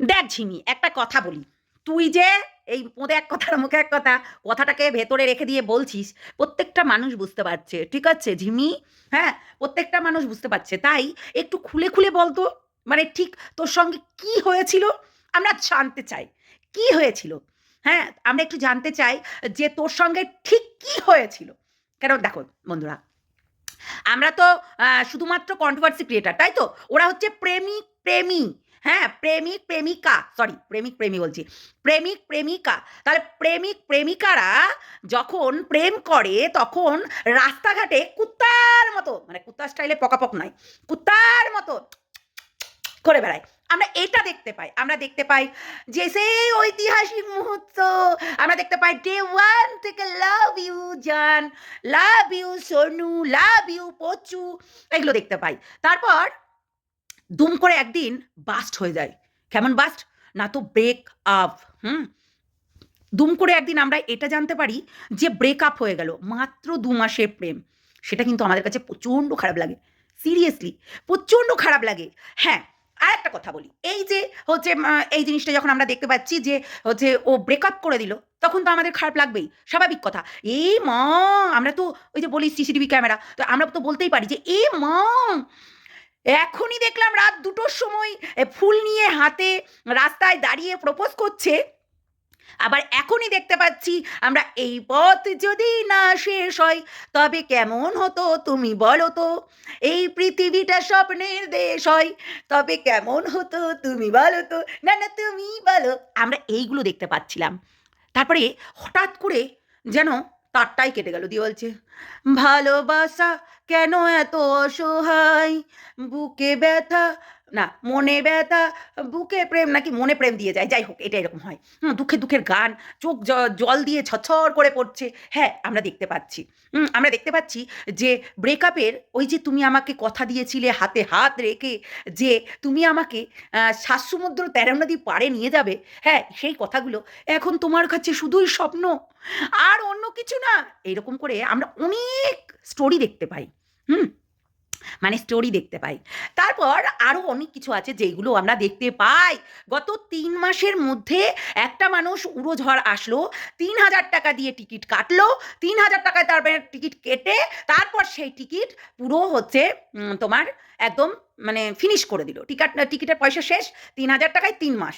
দেখ ঝিমি, একটা কথা বলি। তুই যে এই পোঁদে এক কথার মুখে এক কথা, কথাটাকে ভেতরে রেখে দিয়ে বলছিস, প্রত্যেকটা মানুষ বুঝতে পারছে, ঠিক আছে ঝিমি? হ্যাঁ প্রত্যেকটা মানুষ বুঝতে পারছে। তাই একটু খুলে খুলে বলতো মানে ঠিক তোর সঙ্গে কি হয়েছিল? আমরা জানতে চাই। কি হয়েছিল? হ্যাঁ আমরা একটু জানতে চাই যে তোর সঙ্গে ঠিক কি হয়েছিল? কেন দেখো বন্ধুরা, আমরা তো শুধুমাত্র কন্ট্রোভার্সি ক্রিয়েটার তাই তো? ওরা হচ্ছে প্রেমিক প্রেমী। হ্যাঁ প্রেমিক প্রেমিকা সরি প্রেমিক প্রেমী বলছি। প্রেমিক প্রেমিকা, তাহলে প্রেমিক প্রেমিকারা যখন প্রেম করে, তখন রাস্তাঘাটে কুত্তার মতো মানে কুত্তার স্টাইলে পকাপক নয়, কুত্তার মতো করে বেড়ায়। আমরা এটা দেখতে পাই, আমরা দেখতে পাই যে সেই ঐতিহাসিক মুহূর্ত, আমরা দেখতে পাই ডে ওয়ান থেকে লাভ ইউ জান love you Sonu love you পচু, এগুলো দেখতে পাই। তারপর দুম করে একদিন বাস্ট হয়ে যায়। কেমন বাস্ট না তো ব্রেক আপ হুম? দুম করে একদিন আমরা এটা জানতে পারি যে ব্রেক আপ হয়ে গেল, মাত্র দু মাসের প্রেম। সেটা কিন্তু আমাদের কাছে প্রচণ্ড খারাপ লাগে। সিরিয়াসলি প্রচণ্ড খারাপ লাগে। হ্যাঁ আর একটা কথা বলি। এই যে হচ্ছে এই জিনিসটা যখন আমরা দেখতে পাচ্ছি যে হচ্ছে ও ব্রেকআপ করে দিল, তখন তো আমাদের খারাপ লাগবেই। স্বাভাবিক কথা। এই মা, আমরা তো ওই যে বলি সিসিটিভি ক্যামেরা তো আমরা তো বলতেই পারি যে এ মা এখনই দেখলাম রাত দুটোর সময় ফুল নিয়ে হাতে রাস্তায় দাঁড়িয়ে প্রপোজ করছে। আবার এখনই দেখতে পাচ্ছি, আমরা এই পথ যদি না শেষ হয়, তবে কেমন হতো তুমি বলো তো? এই পৃথিবীটা স্বপ্নের দেশ হয়, তবে কেমন হতো তুমি বলো তো? না না, তুমি বলো। আমরা এইগুলো দেখতে পাচ্ছিলাম। তারপরে হঠাৎ করে যেন তারটাই কেটে গেল দিয়ে বলছে ভালোবাসা কেন এত অসহায়? বুকে ব্যথা না মনে ব্যথা বুকে প্রেম নাকি মনে প্রেম দিয়ে যায়? যাই হোক এটা এরকম হয়। হুম, দুঃখে দুঃখের গান চোখ জল দিয়ে ছছর করে পড়ছে। হ্যাঁ আমরা দেখতে পাচ্ছি। আমরা দেখতে পাচ্ছি যে ব্রেকআপের ওই যে তুমি আমাকে কথা দিয়েছিলে হাতে হাত রেখে যে তুমি আমাকে সাত সমুদ্র তেরো নদী পাড়ে নিয়ে যাবে হ্যাঁ সেই কথাগুলো এখন তোমার কাছে শুধুই স্বপ্ন আর অন্য কিছু না। এরকম করে আমরা অনেক স্টোরি দেখতে পাই। হুম মানে স্টোরি দেখতে পাই। তারপর আরও অনেক কিছু আছে যেগুলো আমরা দেখতে পাই। গত তিন মাসের মধ্যে একটা মানুষ উড়োঝড় আসলো, তিন হাজার টাকা দিয়ে টিকিট কাটলো, তিন হাজার টাকায় তারপরে টিকিট কেটে তারপর সেই টিকিট পুরো হচ্ছে তোমার একদম মানে ফিনিশ করে দিল। টিকিট টিকিটের পয়সা শেষ, তিন হাজার টাকায় তিন মাস।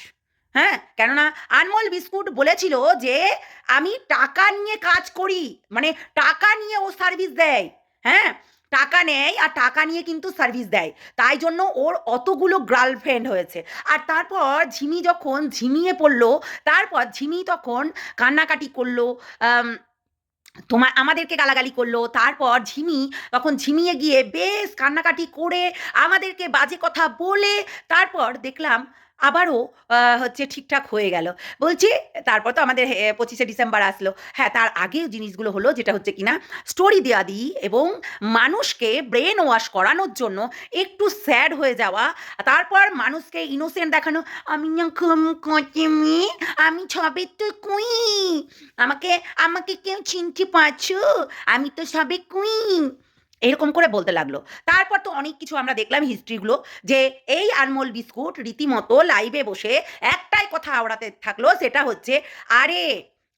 হ্যাঁ কেননা আনমোল বিস্কুট বলেছিল যে, আমি টাকা নিয়ে কাজ করি মানে টাকা নিয়ে ও সার্ভিস দেয়। হ্যাঁ টাকা নেয় আর টাকা নিয়ে কিন্তু সার্ভিস দেয়। তাই জন্য ওর অতগুলো গার্লফ্রেন্ড হয়েছে। আর তারপর ঝিমি যখন ঝিমিয়ে পড়ল, তারপর ঝিমি তখন কান্নাকাটি করল তোমার, আমাদেরকে গালাগালি করল। তারপর ঝিমি তখন ঝিমিয়ে গিয়ে বেশ কান্নাকাটি করে আমাদেরকে বাজে কথা বলে, তারপর দেখলাম আবারও হচ্ছে ঠিকঠাক হয়ে গেল। বলছি, তারপর তো আমাদের পঁচিশে ডিসেম্বর আসলো। হ্যাঁ তার আগেও জিনিসগুলো হলো যেটা হচ্ছে কিনা স্টোরি দেওয়া দিই এবং মানুষকে ব্রেন ওয়াশ করানোর জন্য একটু স্যাড হয়ে যাওয়া, তারপর মানুষকে ইনোসেন্ট দেখানো, আমি এখন আমি সবে তো কুই আমাকে আমাকে কেউ চিনতে পারছ? আমি তো সবে কুইন এরকম করে বলতে লাগল। তারপর তো অনেক কিছু আমরা দেখলাম হিস্ট্রিগুলো যে এই আনমোল বিস্কুট রীতিমতো লাইভে বসে একটাই কথা আওড়াতে থাকল, সেটা হচ্ছে, আরে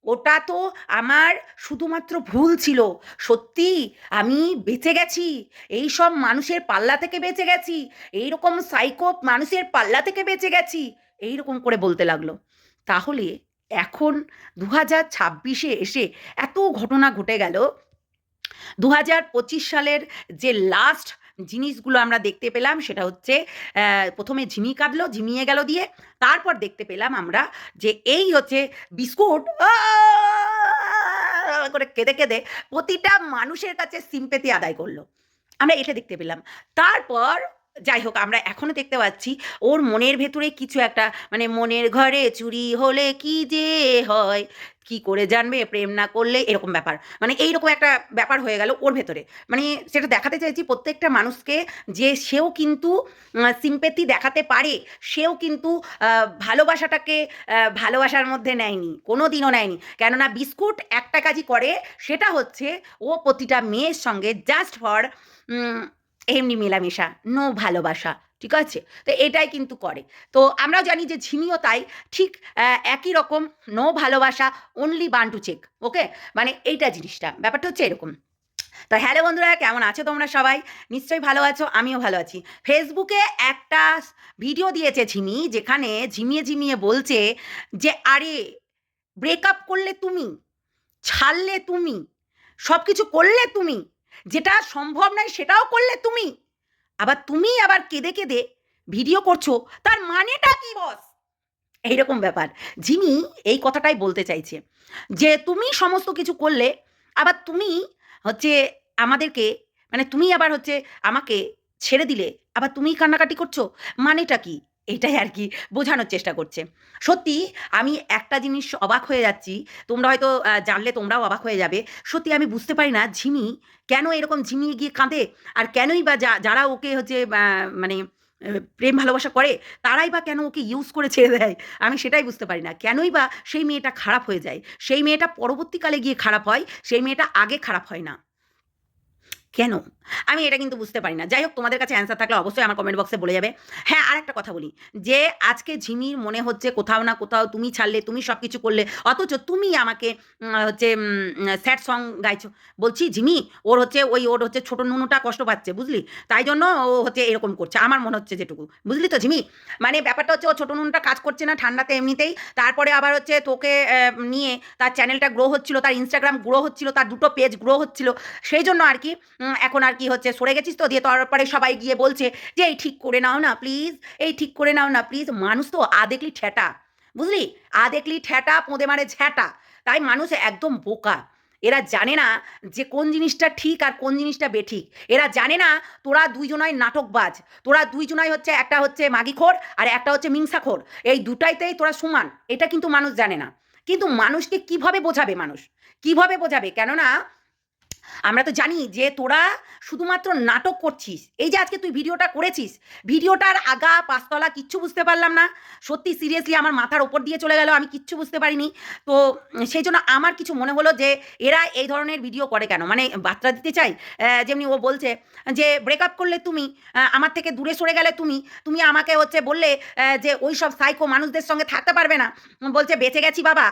ওটা তো আমার শুধুমাত্র ভুল ছিল। সত্যি আমি বেঁচে গেছি এই সব মানুষের পাল্লা থেকে বেঁচে গেছি এই রকম সাইকো মানুষের পাল্লা থেকে বেঁচে গেছি এই রকম করে বলতে লাগল। তাহলে এখন দু হাজার ছাব্বিশে এসে এত ঘটনা ঘটে গেল দু হাজার পঁচিশ সালের যে লাস্ট জিনিসগুলো আমরা দেখতে পেলাম, সেটা হচ্ছে প্রথমে ঝিমি কাঁদলো, ঝিমিয়ে গেল দিয়ে, তারপর দেখতে পেলাম আমরা যে এই হচ্ছে বিস্কুট করে কেঁদে কেঁদে প্রতিটা মানুষের কাছে সিম্পেতি আদায় করল। আমরা এটা দেখতে পেলাম। তারপর যাই হোক, আমরা এখনও দেখতে পাচ্ছি ওর মনের ভেতরে কিছু একটা মানে মনের ঘরে চুরি হলে কি যে হয়? কি করে জানবে? প্রেম না করলে এরকম ব্যাপার। মানে এইরকম একটা ব্যাপার হয়ে গেল ওর ভেতরে। মানে সেটা দেখাতে চাইছি প্রত্যেকটা মানুষকে যে সেও কিন্তু সিম্পেতি দেখাতে পারে। সেও কিন্তু ভালোবাসাটাকে ভালোবাসার মধ্যে নেয়নি কোনো দিনও নেয়নি। কেননা বিস্কুট একটা কাজই করে, সেটা হচ্ছে ও প্রতিটা মেয়ের সঙ্গে জাস্ট ফর এমনি মেলামেশা, নো ভালোবাসা, ঠিক আছে? তো এটাই কিন্তু করে। তো আমরাও জানি যে ঝিমিও তাই, ঠিক একই রকম, নো ভালোবাসা অনলি বান টু চেক ওকে মানে এইটা জিনিসটা, ব্যাপারটা হচ্ছে এরকম। তো হ্যালো বন্ধুরা, কেমন আছো তোমরা সবাই? নিশ্চয়ই ভালো আছো, আমিও ভালো আছি। ফেসবুকে একটা ভিডিও দিয়েছে ঝিমি, যেখানে ঝিমিয়ে ঝিমিয়ে বলছে যে, আরে ব্রেকআপ করলে তুমি, ছাড়লে তুমি সব কিছু করলে তুমি যেটা সম্ভব নয় সেটাও করলে তুমি। আবার তুমি আবার কেঁদে কেঁদে ভিডিও করছ, তার মানেটা কি, বস? এইরকম ব্যাপার। যিনি এই কথাটাই বলতে চাইছে যে, তুমি সমস্ত কিছু করলে, আবার তুমি হচ্ছে আমাদেরকে মানে তুমি আবার হচ্ছে আমাকে ছেড়ে দিলে, আবার তুমি কান্নাকাটি করছ, মানেটা কি? এটাই আর কি বোঝানোর চেষ্টা করছে। সত্যি আমি একটা জিনিস অবাক হয়ে যাচ্ছি, তোমরা হয়তো জানলে তোমরাও অবাক হয়ে যাবে। সত্যি আমি বুঝতে পারি না ঝিমি কেন এরকম ঝিমিয়ে গিয়ে কাঁদে আর কেনই বা যারা ওকে হচ্ছে মানে প্রেম ভালোবাসা করে তারাই বা কেন ওকে ইউজ করে ছেড়ে দেয়? আমি সেটাই বুঝতে পারি না। কেনই বা সেই মেয়েটা খারাপ হয়ে যায়? সেই মেয়েটা পরবর্তীকালে গিয়ে খারাপ হয়, সেই মেয়েটা আগে খারাপ হয় না। কেন? আমি এটা কিন্তু বুঝতে পারি না। যাই হোক তোমাদের কাছে অ্যান্সার থাকলে অবশ্যই আমার কমেন্ট বক্সে বলে যাবে। হ্যাঁ আর একটা কথা বলি, যে আজকে ঝিমির মনে হচ্ছে কোথাও না কোথাও তুমি ছাড়লে, তুমি সব কিছু করলে, অথচ তুমি আমাকে হচ্ছে স্যাড সং গাইছো। বলছি, ঝিমি, ওর হচ্ছে ওই ওর হচ্ছে ছোট নুনুটা কষ্ট পাচ্ছে, বুঝলি? তাই জন্য ও হচ্ছে এরকম করছে। আমার মনে হচ্ছে যেটুকু, বুঝলি তো ঝিমি? মানে ব্যাপারটা হচ্ছে ও ছোট নুনটা কাজ করছে না ঠান্ডাতে এমনিতেই। তারপরে আবার হচ্ছে তোকে নিয়ে তার চ্যানেলটা গ্রো হচ্ছিল, তার ইনস্টাগ্রাম গ্রো হচ্ছিল, তার দুটো পেজ গ্রো হচ্ছিল। সেই জন্য আর কি এখন আর কি হচ্ছে? সরে গেছিস তো? দিয়ে তারপরে সবাই গিয়ে বলছে যে, এই ঠিক করে নাও না প্লিজ এই ঠিক করে নাও না প্লিজ মানুষ তো আ দেখলি ঠেটা, বুঝলি? আ দেখলি ঠেটা, পোঁদে মারে ঝ্যাটা তাই মানুষ একদম বোকা। এরা জানে না যে কোন জিনিসটা ঠিক আর কোন জিনিসটা বেঠিক। এরা জানে না তোরা দুইজনাই নাটকবাজ। তোরা দুইজনাই হচ্ছে, একটা হচ্ছে মাগিখোর আর একটা হচ্ছে মিংসাখোর। এই দুটাইতেই তোরা সমান। এটা কিন্তু মানুষ জানে না। কিন্তু মানুষকে কীভাবে বোঝাবে মানুষ? কীভাবে বোঝাবে? কেননা আমরা তো জানি যে তোরা শুধুমাত্র নাটক করছিস। এই যে আজকে তুই ভিডিওটা করেছিস, ভিডিওটার আগা পাঁচতলা কিচ্ছু বুঝতে পারলাম না। সত্যি সিরিয়াসলি আমার মাথার ওপর দিয়ে চলে গেল, আমি কিচ্ছু বুঝতে পারিনি। তো সেই জন্য আমার কিছু মনে হলো যে এরা এই ধরনের ভিডিও করে কেন? মানে বার্তা দিতে চাই? যেমনি ও বলছে যে ব্রেকআপ করলে তুমি আমার থেকে দূরে সরে গেলে তুমি তুমি আমাকে হচ্ছে বললে যে ওই সব সাইকো মানুষদের সঙ্গে থাকতে পারবে না। বলছে, বেঁচে গেছি বাবা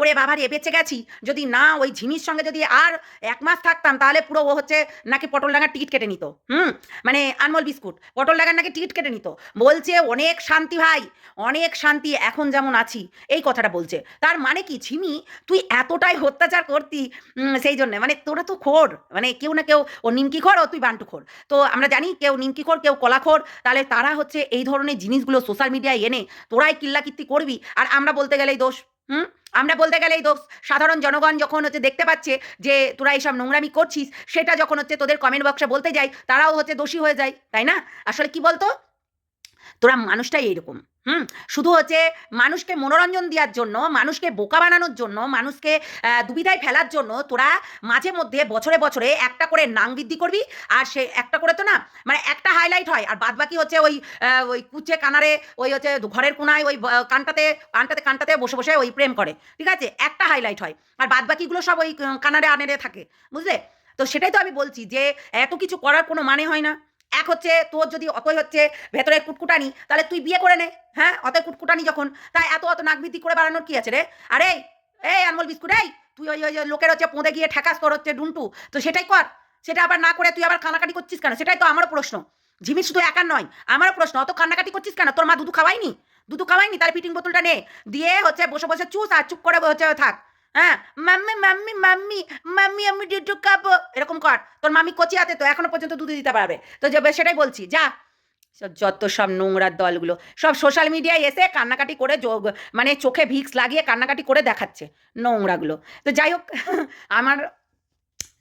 ওরে বাবা রে বেঁচে গেছি। যদি না ওই ঝিমির সঙ্গে যদি আর এক মাস থাকতাম, তাহলে পুরো ও হচ্ছে নাকি পটল ডাঙার টিকিট কেটে নিত। হুম? মানে আনমোল বিস্কুট পটল ডাঙার নাকি টিকিট কেটে নিত। বলছে, অনেক শান্তি ভাই, অনেক শান্তি, এখন যেমন আছি। এই কথাটা বলছে। তার মানে কি, ঝিমি, তুই এতটাই অত্যাচার করতি সেই জন্য। মানে তোরা তো খোর মানে কেউ না কেউ, ও নিমকি খোর, ও তুই বান্টু খোর। তো আমরা জানি, কেউ নিমকি খোর, কেউ কলা খোর। তাহলে তারা হচ্ছে এই ধরনের জিনিসগুলো সোশ্যাল মিডিয়ায় এনে তোরাই কিল্লাকিত্তি করবি। আর আমরা বলতে গেলেই দোষ। হুম? আমরা বলতে গেলেই দোষ সাধারণ জনগণ যখন হচ্ছে দেখতে পাচ্ছে যে তোরা এইসব নোংরামি করছিস, সেটা যখন হচ্ছে তোদের কমেন্ট বক্সে বলতে যাই, তারাও হচ্ছে দোষী হয়ে যায়, তাই না? আসলে কি বলতো? তোরা মানুষটাই এইরকম, হুম? শুধু হচ্ছে মানুষকে মনোরঞ্জন দেওয়ার জন্য, মানুষকে বোকা বানানোর জন্য, মানুষকে দুবিধায় ফেলার জন্য তোরা মাঝে মধ্যে বছরে বছরে একটা করে নাং বৃদ্ধি করবি আর সে একটা করে তো না মানে একটা হাইলাইট হয় আর বাদ বাকি হচ্ছে ওই ওই কুচে কানারে, ওই হচ্ছে ঘরের কোনায় ওই কানটাতে কানটাতে কানটাতে বসে বসে ওই প্রেম করে, ঠিক আছে? একটা হাইলাইট হয় আর বাদ বাকিগুলো সব ওই কানারে আনেরে থাকে, বুঝলে? তো সেটাই তো আমি বলছি যে এত কিছু করার কোনো মানে হয় না। এক হচ্ছে তোর যদি অতই হচ্ছে ভেতরে কুটকুটানি, তাহলে তুই বিয়ে করে নে। হ্যাঁ? অত কুটকুটানি যখন, তাই এত অত নাক বৃদ্ধি করে বাড়ানোর কি আছে রে? আরে, এই আনমোল বিস্কুট, এই, তুই ওই ওই লোকের হচ্ছে পোঁদে গিয়ে ঠেকাস তোর হচ্ছে ডুন্টু। তো সেটাই কর। সেটা আবার না করে তুই আবার কানাকাটি করছিস কেন? সেটাই তো আমারও প্রশ্ন। ঝিমির শুধু একার নয়, আমারও প্রশ্ন। অত কান্নাকাটি করছিস কেন? তোর মা দুধু খাওয়াইনি দুধু খাওয়াইনি তাহলে ফিটিং বোতলটা নে। দিয়ে হচ্ছে বসে বসে চুস আর চুপ করে হচ্ছে থাক। হ্যাঁ মাম্মি মাম্মি মাম্মি মাম্মি, আমি দুধু খাব এরকম কর। তোর মামি কচি হাতে তো এখনও পর্যন্ত দুধ দিতে পারবে। তো যাবে সেটাই বলছি, যা। যত সব নোংরার দলগুলো, সব সোশ্যাল মিডিয়ায় এসে কান্নাকাটি করে যোগ মানে চোখে ভিক্স লাগিয়ে কান্নাকাটি করে দেখাচ্ছে নোংরাগুলো। তো যাই হোক, আমার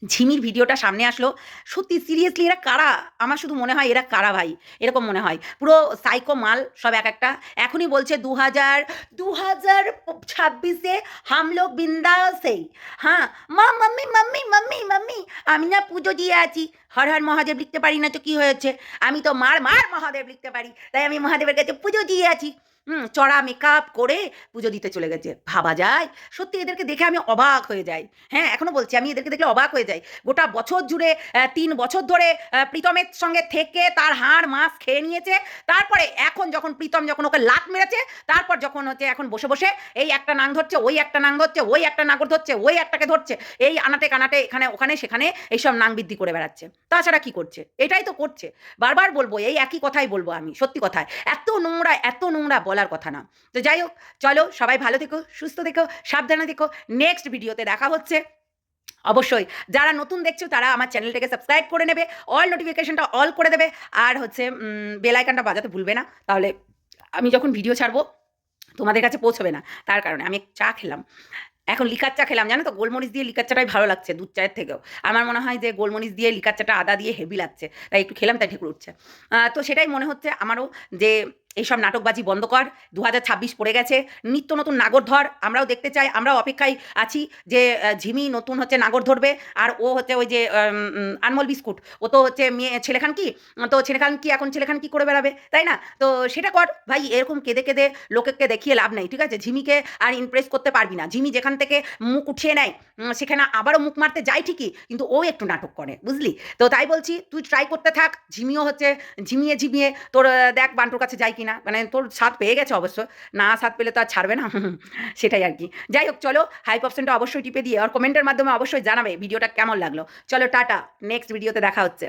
ঝিমির ভিডিওটা সামনে আসলো। সত্যি সিরিয়াসলি এরা কারা? আমার শুধু মনে হয় এরা কারা ভাই? এরকম মনে হয়। পুরো সাইকো মাল সব এক একটা। এখনই বলছে দু হাজার দু হাজার ছাব্বিশে হামলো বিন্দাসে বিন্দাসেই। হ্যাঁ মা, মাম্মি মাম্মি মাম্মি মাম্মি, আমি না পুজো দিয়ে আছি। হর হর মহাদেব লিখতে পারি না তো কি হয়েছে? আমি তো মার মার মহাদেব লিখতে পারি। তাই আমি মহাদেবের কাছে পুজো দিয়ে আছি। হুম, চড়া মেকআপ করে পুজো দিতে চলে গেছে। ভাবা যায়। সত্যি এদেরকে দেখে আমি অবাক হয়ে যাই। হ্যাঁ এখনও বলছি, আমি এদেরকে দেখলে অবাক হয়ে যাই। গোটা বছর জুড়ে তিন বছর ধরে প্রীতমের সঙ্গে থেকে তার হাড় মাছ খেয়ে নিয়েছে। তারপরে এখন যখন প্রীতম যখন ওকে লাত মেরেছে, তারপর যখন হচ্ছে এখন বসে বসে এই একটা নাং ধরছে, ওই একটা নাং ধরছে, ওই একটা নাগর ধরছে, ওই একটাকে ধরছে, এই আনাটে কানাটে এখানে, ওখানে, সেখানে এইসব নাং বৃদ্ধি করে বেড়াচ্ছে। তাছাড়া কি করছে? এটাই তো করছে। বারবার বলব, এই একই কথাই বলব আমি, সত্যি কথায়। এত নোংরা এত নোংরা বলার কথা না। তো যাই হোক, চলো সবাই ভালো থেকো, সুস্থ থেকো, সাবধানে থেকো। নেক্সট ভিডিওতে দেখা হচ্ছে। অবশ্যই, যারা নতুন দেখছ, তারা আমার চ্যানেলটাকে সাবস্ক্রাইব করে নেবে অল নোটিফিকেশনটা অল করে দেবে। আর হচ্ছে বেলাইকানটা বাজাতে ভুলবে না। তাহলে আমি যখন ভিডিও ছাড়বো, তোমাদের কাছে পৌঁছবে না, তার কারণে আমি চা খেলাম। এখন লিকার চা খেলাম, জানো তো? গোলমরিচ দিয়ে লিকার চাটাই ভালো লাগছে দুধ চায়ের থেকেও। আমার মনে হয় যে গোলমরিচ দিয়ে লিকার চাটা আদা দিয়ে হেভি লাগছে। তাই একটু খেলাম, তাই ঠেকুর উঠছে। তো সেটাই মনে হচ্ছে আমারও যে এইসব নাটকবাজি বন্ধ কর দু হাজার ছাব্বিশ পড়ে গেছে, নিত্য নতুন নাগর ধর আমরাও দেখতে চাই, আমরাও অপেক্ষায় আছি যে ঝিমি নতুন হচ্ছে নাগর ধরবে, আর ও হচ্ছে ওই যে আনমোল বিস্কুট, ও তো হচ্ছে মেয়ে, ছেলেখান কি? তো ছেলেখান কি এখন ছেলেখান কি করে বেড়াবে, তাই না? তো সেটা কর, ভাই, এরকম কেঁদে কেঁদে লোকেকে দেখিয়ে লাভ নেই, ঠিক আছে? ঝিমিকে আর ইমপ্রেস করতে পারবি না, ঝিমি যেখান থেকে মুখ উঠিয়ে নেয় সেখানে আবারও মুখ মারতে যায় ঠিকই, কিন্তু ও একটু নাটক করে, বুঝলি? তো তাই বলছি, তুই ট্রাই করতে থাক, ঝিমিও হচ্ছে, ঝিমিয়ে ঝিমিয়ে তোর দেখ, বান্টুর কাছে কিনা মানে তোর স্বাদ পেয়ে গেছে অবশ্য, না স্বাদ পেলে তো আর ছাড়বে না, সেটাই আর কি। যাই হোক, চলো হাইপ অপশনটা অবশ্যই টিপে দিয়ে, আর কমেন্টের মাধ্যমে অবশ্যই জানাবে ভিডিওটা কেমন লাগল। চলো, টাটা নেক্সট ভিডিওতে দেখা হচ্ছে।